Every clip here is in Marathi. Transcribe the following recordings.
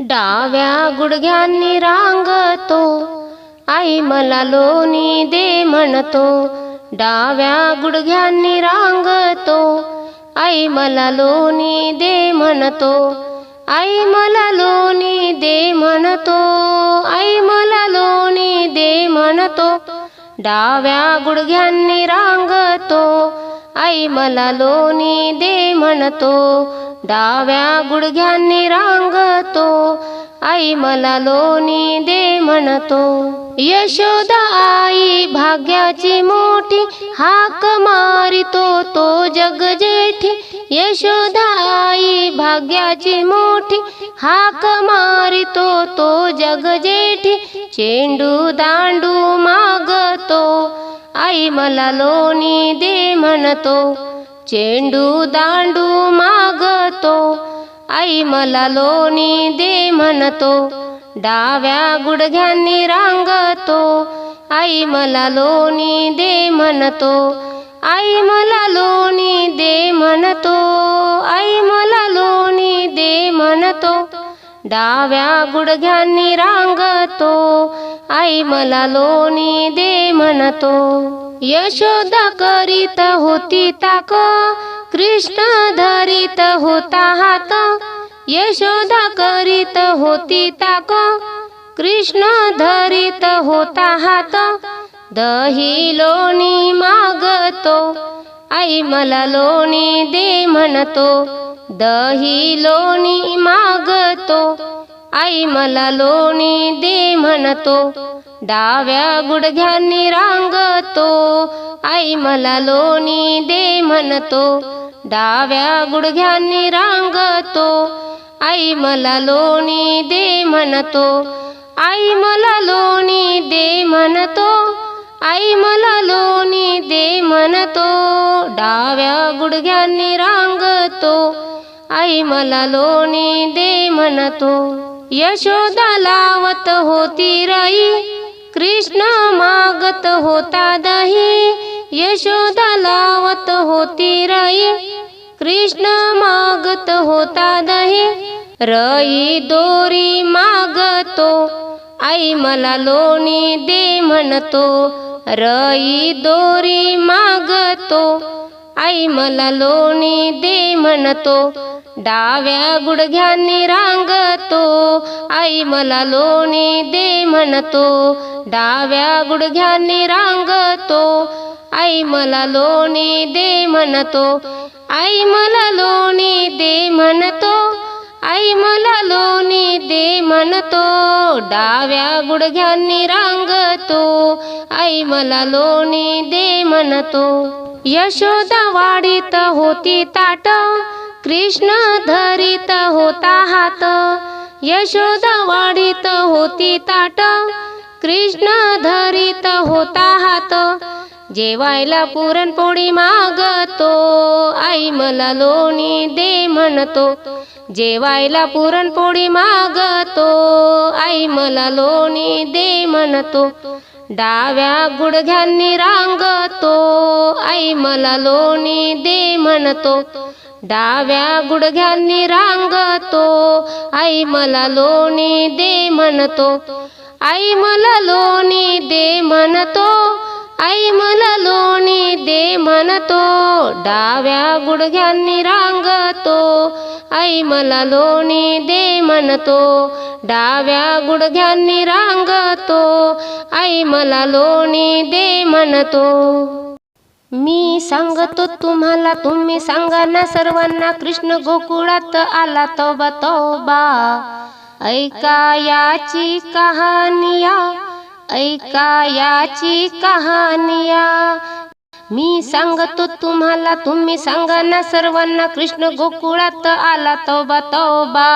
डाव्या गुडघ्यांनी रांगतो. आई मला लोणी दे म्हणतो. डाव्या गुडघ्यांनी रांगतो. आई मला लोणी दे म्हणतो. आई मला लोणी दे म्हणतो. आई मला लोणी दे म्हणतो. डाव्या गुडघ्यांनी रांगतो. आई मला लोणी दे म्हणतो. डाव्या गुडघ्यांनी रांगतो. आई मला लोणी दे म्हणतो. यशोदा आई भाग्याची मोठी हाक मारितो. तो जग जेठी. यशोदा आई भाग्याची मोठी हाक मारितो. तो जग जेठी. चेंडू दांडू मागतो. आई मला लोणी दे म्हणतो. चेंडू दांडू मागतो. आई मला लोणी दे म्हणतो. डाव्या गुडघ्यांनी रांगतो. आई मला लोणी दे म्हणतो. आई मला लोणी दे म्हणतो. आई मला लोणी दे म्हणतो. डाव्या गुडघ्यांनी रांगतो. आई मला लोणी दे म्हणतो. यशोदा करीत होती ताक कृष्ण धरीत होता हात. यशोदा करीत होती ताक कृष्ण धरीत होता हात. दही लोणी मागतो आई मला लोणी दे म्हणतो. दही लोणी मागतो आई मला लोणी दे म्हणतो. डाव्या गुडघ्यांनी रांगतो. आई मला लोणी दे म्हणतो. डाव्या गुडघ्यांनी रांगतो. आई मला लोणी दे म्हणतो. आई मला लोणी दे म्हणतो. आई मला लोणी दे म्हणतो. डाव्या गुडघ्यांनी रांगतो. आई मला लोणी दे म्हणतो. यशोदा लावत होती राई. कृष्ण मागत होता दही यशोदा लावत होती रई. कृष्ण मागत होता दही रई दोरी मागतो. आई मला लोणी दे म्हणतो रई दोरी मागतो. आई मला लोणी दे म्हणतो डाव्या गुडघ्यांनी रांगतो. आई मला लोणी दे म्हणतो. डाव्या गुडघ्यांनी रांगतो. आई मला लोणी दे म्हणतो. आई मला लोणी दे म्हणतो. आई मला लोणी दे म्हणतो. डाव्या गुडघ्यांनी रांगतो. आई मला लोणी दे म्हणतो. यशोदा वाढीत होती ताट. कृष्ण धरित होता हात यशोदा वाढीत होती ताट. कृष्ण धरित होता हात जेवायला पुरणपोळी मागतो. आई मला लोणी दे म्हणतो जेवायला पुरणपोळी मागतो. आई मला लोणी दे म्हणतो डाव्या गुडघ्यांनी रांगतो. आई मला लोणी दे म्हणतो. डाव्या गुडघ्यांनी रांगतो. आई मला लोणी दे म्हणतो. आई मला लोणी दे म्हणतो. आई मला लोणी दे म्हणतो. डाव्या गुडघ्यांनी रांगतो. आई मला लोणी दे म्हणतो. डाव्या गुडघ्यांनी रांगतो. आई मला लोणी दे म्हणतो. मी सांगतो तुम्हाला तुम्ही सांगा ना सर्वांना कृष्ण गोकुळात आला तोबा तोबा. ऐका याची कहानिया ऐका याची कहानिया. मी सांगतो तुम्हाला तुम्ही सांगा ना सर्वांना. कृष्ण गोकुळात आला तोबा तोबा.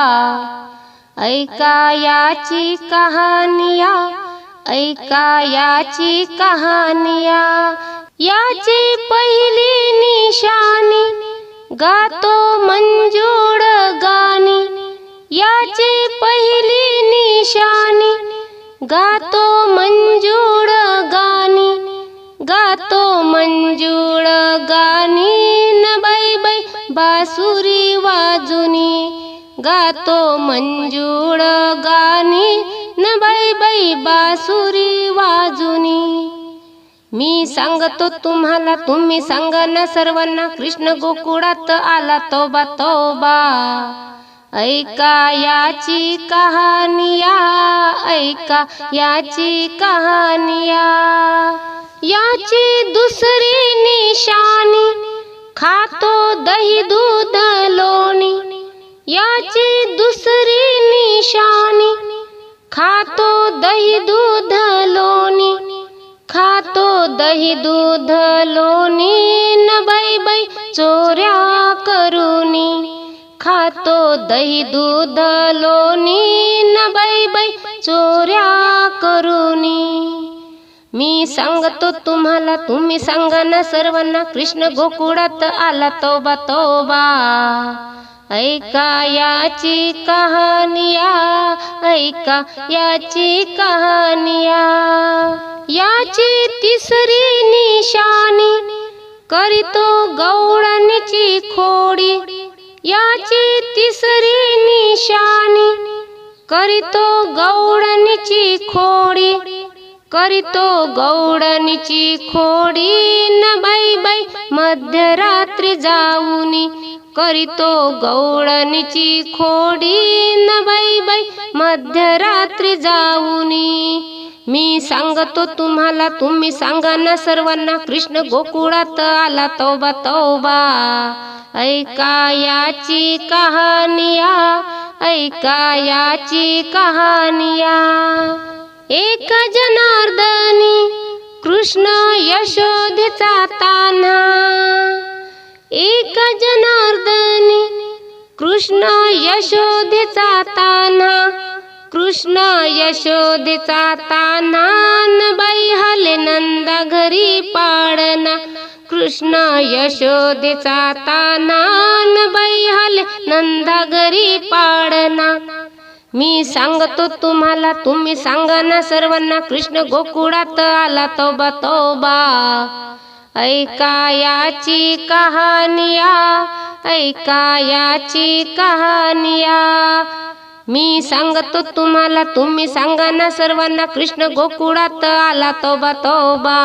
ऐका याची कहानिया ऐका याची कहानिया. याची पहिली निशानी गातो मंजूळ गाणी. याची गातो मंजूळ गाणी गातो मंजूळ गाणी न बाई बाई बासुरी वाजुनी. गातो मंजूळ गाणी न बाई बाई बासुरी वाजुनी. मी सांगतो तुम्हाला तुम्ही सांगा ना सर्वांना कृष्ण गोकुळात आला तोबा तोबा. ऐका याची कहानिया ऐका याची कहानिया. याची दुसरी निशानी खातो दही दूध लोणी. याची दुसरी निशानी खातो दही दूध लोणी. खातो दही दूध लोणी न बाई बाई चोऱ्या खातो दही दूध लोणी न बाई बाई चोऱ्या करुनी. मी सांगतो तुम्हाला तुम्ही सांगा ना सर्वांना कृष्ण गोकुळात आला तोबा तोबा. ऐका याची कहानिया ऐका याची कहानिया याची तिसरी निशानी करीतो गौडांची खोडी. याची तिसरी निशानी करीतो गौडणीची खोडी. करीतो गौडणीची खोडी. न बाई बाई मध्यरात्री जाऊनी. करीतो गौडणीची खोडी. न बाई बाई मध्यरात्री जाऊनी. मी सांगतो तुम्हाला तुम्ही सांगा ना सर्वांना. कृष्ण गोकुळात आला तोबा तौबा. ऐका याची कहानिया ऐका याची कहानिया. एक जनार्दनी कृष्ण यशोदेचा तान्हा एक जनार्दनी कृष्ण यशोदेचा तान्हा कृष्ण यशोदेचा तानान बाई हले नंदा घरी पाडना. कृष्ण यशोदेचा तानान बाई हले नंदा घरी पाडना. मी सांगतो तुम्हाला तुम्ही सांगा ना सर्वांना कृष्ण गोकुळात आला तोबा तोबा. ऐका याची कहानिया ऐका याची कहानिया. मी सांगतो तुम्हाला तुम्ही सांगा ना सर्वांना कृष्ण गोकुळात आला तोबा तोबा.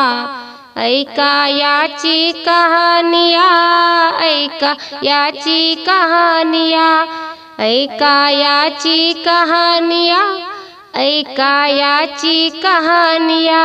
ऐका याची कहानिया ऐका याची कहानिया ऐका याची कहानिया ऐका याची कहानिया